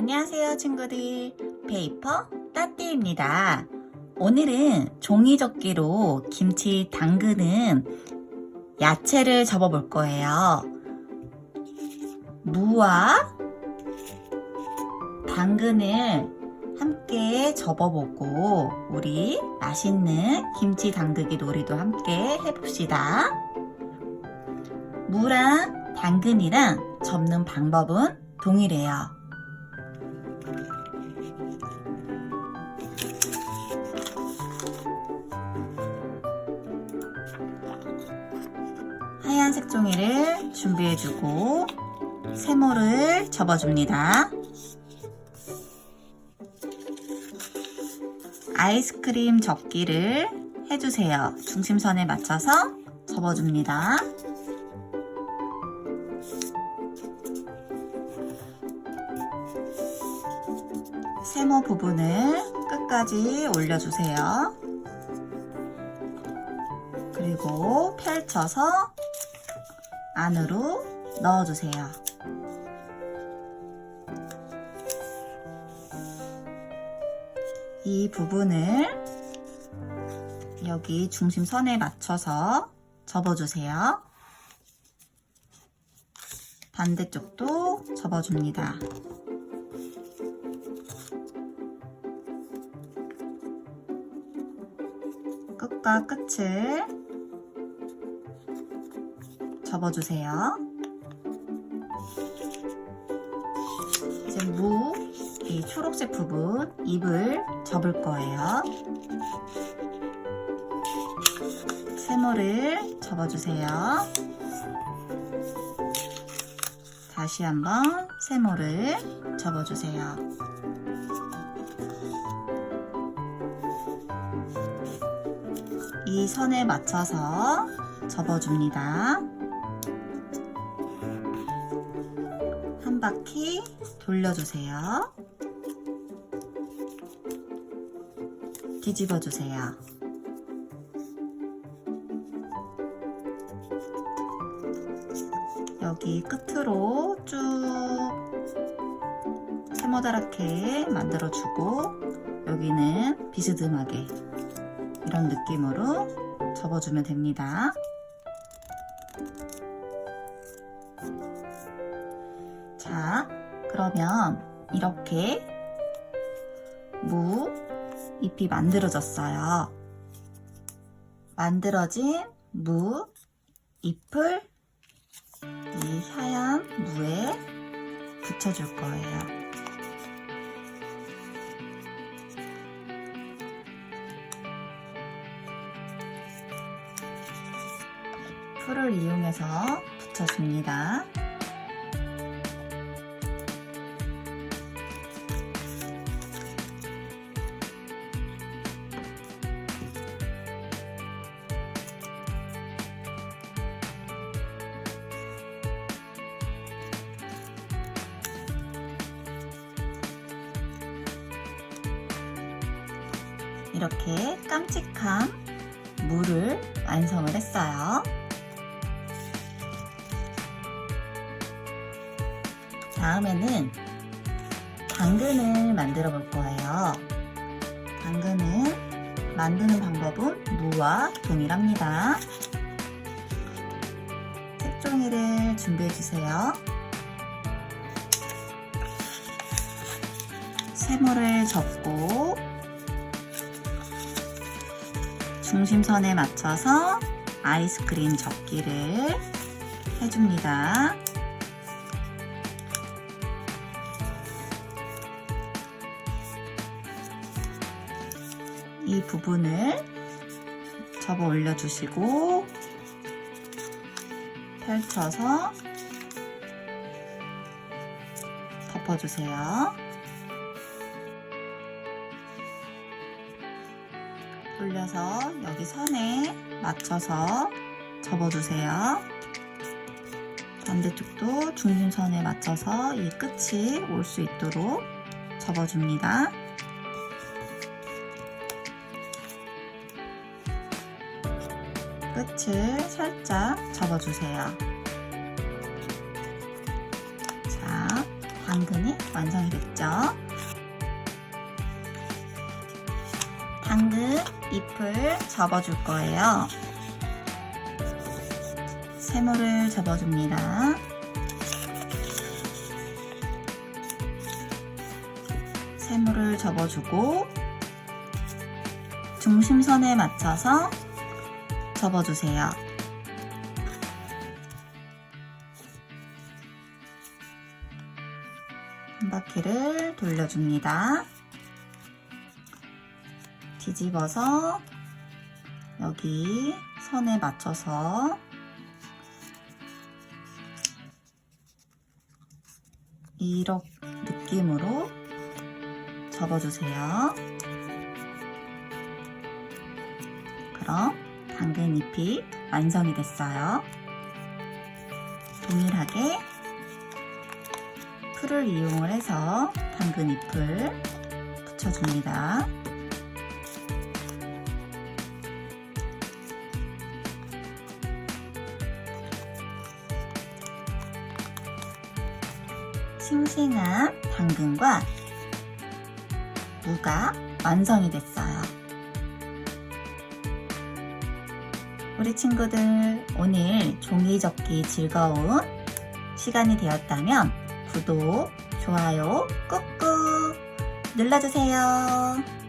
안녕하세요 친구들. 페이퍼 따띠입니다. 오늘은 종이접기로 김치 담그는 야채를 접어볼 거예요. 무와 당근을 함께 접어보고 우리 맛있는 김치 담그기 놀이도 함께 해봅시다. 무랑 당근이랑 접는 방법은 동일해요 하얀색 종이를 준비해주고 세모를 접어줍니다. 아이스크림 접기를 해주세요. 중심선에 맞춰서 접어줍니다. 세모 부분을 끝까지 올려주세요. 그리고 펼쳐서 안으로 넣어주세요. 이 부분을 여기 중심선에 맞춰서 접어주세요. 반대쪽도 접어줍니다. 끝과 끝을 접어주세요. 이제 무, 이 초록색 부분, 잎을 접을 거예요. 세모를 접어주세요. 다시 한번 세모를 접어주세요. 이 선에 맞춰서 접어줍니다. 한 바퀴 돌려주세요. 뒤집어 주세요. 여기 끝으로 쭉 세모다랗게 만들어주고 여기는 비스듬하게 이런 느낌으로 접어주면 됩니다. 자, 그러면 이렇게 무 잎이 만들어졌어요. 만들어진 무 잎을 이 하얀 무에 붙여줄 거예요. 풀을 이용해서 붙여줍니다. 이렇게 깜찍한 물을 완성을 했어요. 다음에는 당근을 만들어 볼 거예요. 당근은 만드는 방법은 무와 동일합니다. 색종이를 준비해 주세요. 세모를 접고 중심선에 맞춰서 아이스크림 접기를 해줍니다. 이 부분을 접어 올려주시고 펼쳐서 덮어주세요. 돌려서 여기 선에 맞춰서 접어주세요. 반대쪽도 중심선에 맞춰서 이 끝이 올 수 있도록 접어줍니다. 끝을 살짝 접어주세요. 자, 당근이 완성이 됐죠? 당근 잎을 접어줄 거예요. 세모를 접어줍니다. 세모를 접어주고 중심선에 맞춰서 접어주세요. 한 바퀴를 돌려줍니다. 뒤집어서 여기 선에 맞춰서 이런 느낌으로 접어주세요. 그럼 당근 잎이 완성이 됐어요. 동일하게 풀을 이용을 해서 당근 잎을 붙여줍니다. 싱싱한 당근과 무가 완성이 됐어요. 우리 친구들 오늘 종이 접기 즐거운 시간이 되었다면 구독, 좋아요 꾹꾹 눌러주세요.